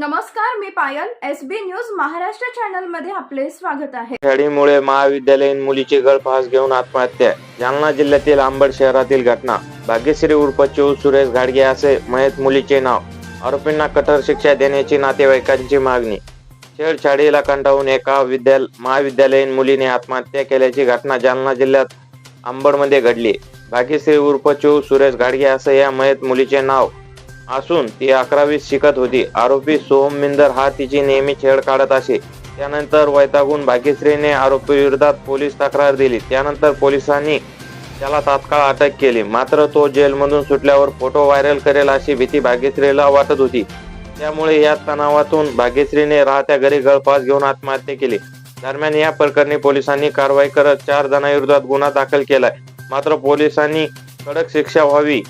नमस्कार मी Payal S B news Maharashtra चॅनलमध्ये आपले स्वागत आहे. खेळीमुळे महाविद्यालयीन मुलीची गळफास घेऊन आत्महत्या जालना जिल्ह्यातील आंबड शहरातील घटना. भाग्यश्री उर्फ चिऊ सुरेश घाडगे असे मयत मुलीचे नाव. आरोपींना कठोर शिक्षा देण्याची नातेवाईकांची मागणी. छेडछाडीला कंटाळून एका विद्याल महाविद्यालयीन मुलीने आत्महत्या केल्याची घटना जालना जिल्ह्यात आंबडमध्ये घडली. भाग्यश्री उर्फ चिऊ सुरेश घाडगे असं या मयत मुलीचे नाव. असून ती अकरावीत शिकत होती. आरोपी सोहम मिंदर हा तिची नेहमी छेड काढत असे. त्यानंतर वैतागून भाग्यश्रीने आरोपी विरोधात पोलीस तक्रार दिली. त्यानंतर पोलिसांनी त्याला तात्काळ अटक केली. मात्र तो जेलमधून सुटल्यावर फोटो व्हायरल करेल अशी भीती भाग्यश्रीला वाटत होती. त्यामुळे या तणावातून भाग्यश्रीने राहत्या घरी गळफास घेऊन आत्महत्या केली. दरम्यान या प्रकरणी पोलिसांनी कारवाई करत चार जणांविरोधात गुन्हा दाखल केलाय. मात्र पोलिसांनी कडक शिक्षा व्हावी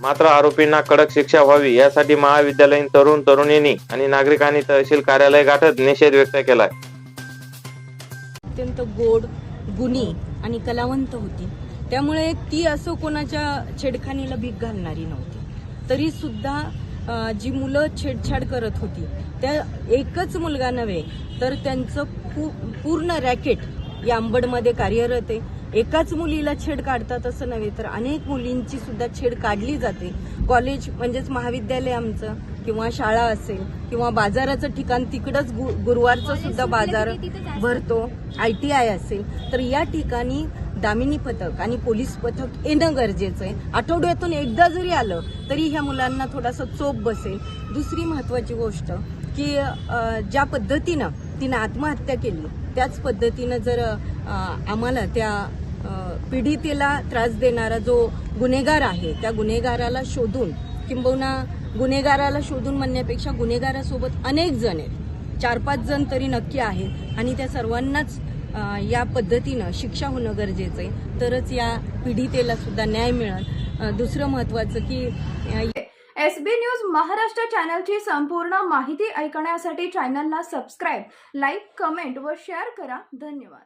मात्र आरोपींना कडक शिक्षा व्हावी यासाठी महाविद्यालयीन तरुण तरुणींनी आणि नागरिकांनी तहसील कार्यालय गाठत निषेध व्यक्त केलाय. अत्यंत गोड गुणी आणि कलावंत होती. त्यामुळे ती असं कोणाच्या छेडखानीला भीक घालणारी नव्हती. तरी सुद्धा जी मुलं छेडछाड करत होती त्या एकच मुलगा नव्हे तर त्यांचं पूर्ण रॅकेट या अंबडमध्ये कार्यरत आहे. एकाच मुलीला छेड काढतात असं नव्हे तर अनेक मुलींची सुद्धा छेड काढली जाते. कॉलेज म्हणजेच महाविद्यालय आमचं किंवा शाळा असेल किंवा बाजाराचं ठिकाण तिकडंच गु- गुरुवारचं सुद्धा बाजार भरतो आय टी आय असेल तर या ठिकाणी दामिनी पथक आणि पोलीस पथक येणं गरजेचं आहे. आठवड्यातून एकदा जरी आलं तरी ह्या मुलांना थोडासा चोप बसेल. दुसरी महत्वाची गोष्ट की ज्या पद्धतीनं तिनं आत्महत्या केली त्याच पद्धतीनं जर आम्हाला त्या पीडितेला त्रास देणारा जो गुन्हेगार आहे त्या गुन्हेगाराला शोधून किंबहुना गुन्हेगाराला शोधून म्हणण्यापेक्षा गुन्हेगारासोबत अनेक जण आहेत. चार पाच जण तरी नक्की आहेत आणि त्या सर्वांनाच या पद्धतीनं शिक्षा होणं गरजेचं आहे. तरच या पीडितेला सुद्धा न्याय मिळेल. दुसरं महत्वाचं की एस बी न्यूज महाराष्ट्र चॅनलची संपूर्ण माहिती ऐकण्यासाठी चॅनलला सबस्क्राईब लाईक कमेंट व शेअर करा. धन्यवाद.